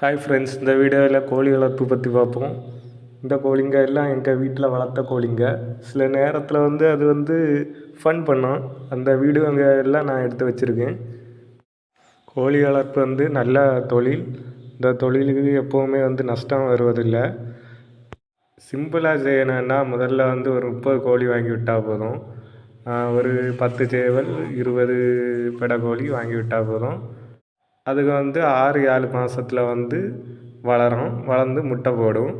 Hi friends இந்த வீடியோவில் கோழி வளர்ப்பு பற்றி பார்ப்போம். இந்த கோழிங்க எல்லாம் எங்கள் வீட்டில் வளர்த்த கோழிங்க. சில நேரத்தில் வந்து அது வந்து ஃபன் பண்ணோம் அந்த வீடியோங்க எல்லாம் நான் எடுத்து வச்சுருக்கேன். கோழி வளர்ப்பு வந்து நல்ல தொழில். இந்த தொழிலுக்கு எப்போவுமே வந்து நஷ்டம் வருவதில்லை. சிம்பிளாக செய்யணும்னா முதல்ல வந்து ஒரு முப்பது கோழி வாங்கி விட்டால் போதும். ஒரு பத்து சேவல் இருபது பெடை கோழி வாங்கி விட்டால் போதும். அதுக்கு வந்து ஆறு ஏழு மாதத்தில் வந்து வளரும். வளர்ந்து முட்டை போடும்.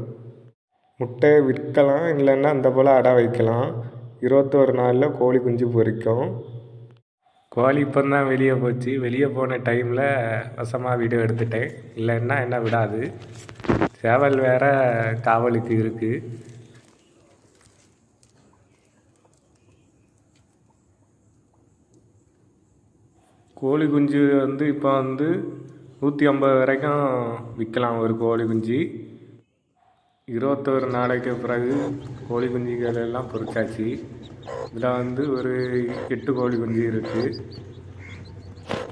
முட்டையை விற்கலாம் இல்லைன்னா அந்த போல் அடை வைக்கலாம். இருபத்தோரு நாளில் கோழி குஞ்சு பொரிக்கும். கோழி இப்போ தான் வெளியே போச்சு. வெளியே போன டைமில் வசமாக வீடியோ எடுத்துட்டேன். இல்லைன்னா என்ன விடாது. சேவல் வேற காவலுக்கு இருக்குது கோழி குஞ்சு வந்து இப்போ வந்து நூற்றி ஐம்பது வரைக்கும் விற்கலாம் ஒரு கோழி குஞ்சு. இருபத்தோரு நாளைக்கு பிறகு கோழி குஞ்சுகள் எல்லாம் பொறிச்சாச்சு இதில் வந்து ஒரு எட்டு கோழி குஞ்சு இருக்குது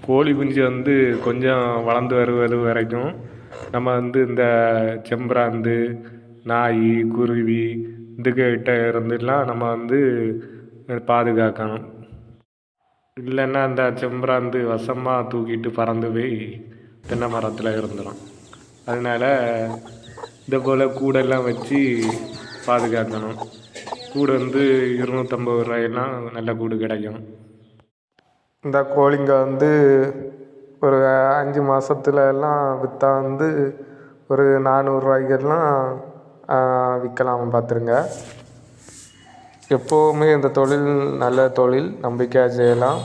கோழி குஞ்சு வந்து கொஞ்சம் வளர்ந்து வருவது வரைக்கும் நம்ம வந்து இந்த செம்பராந்து நாய் குருவி இதுக்கிட்ட இருந்துலாம் நம்ம வந்து பாதுகாக்கணும். இல்லைன்னா அந்த செம்பராந்து வசமாக தூக்கிட்டு பறந்து போய் தென்னை மரத்தில் இருந்துடும் அதனால இதை போல் கூடெல்லாம் வச்சு பாதுகாக்கணும். கூடு வந்து இருநூற்றம்பது ரூபாயெல்லாம் நல்ல கூடு கிடைக்கும். இந்த கோழிங்க வந்து ஒரு அஞ்சு மாதத்துல எல்லாம் விற்றா வந்து ஒரு நானூறுரூவாய்க்கெல்லாம் விற்கலாம் பார்த்துருங்க எப்போவுமே இந்த தொழில் நல்ல தொழில் நம்பிக்கையாக செய்யலாம்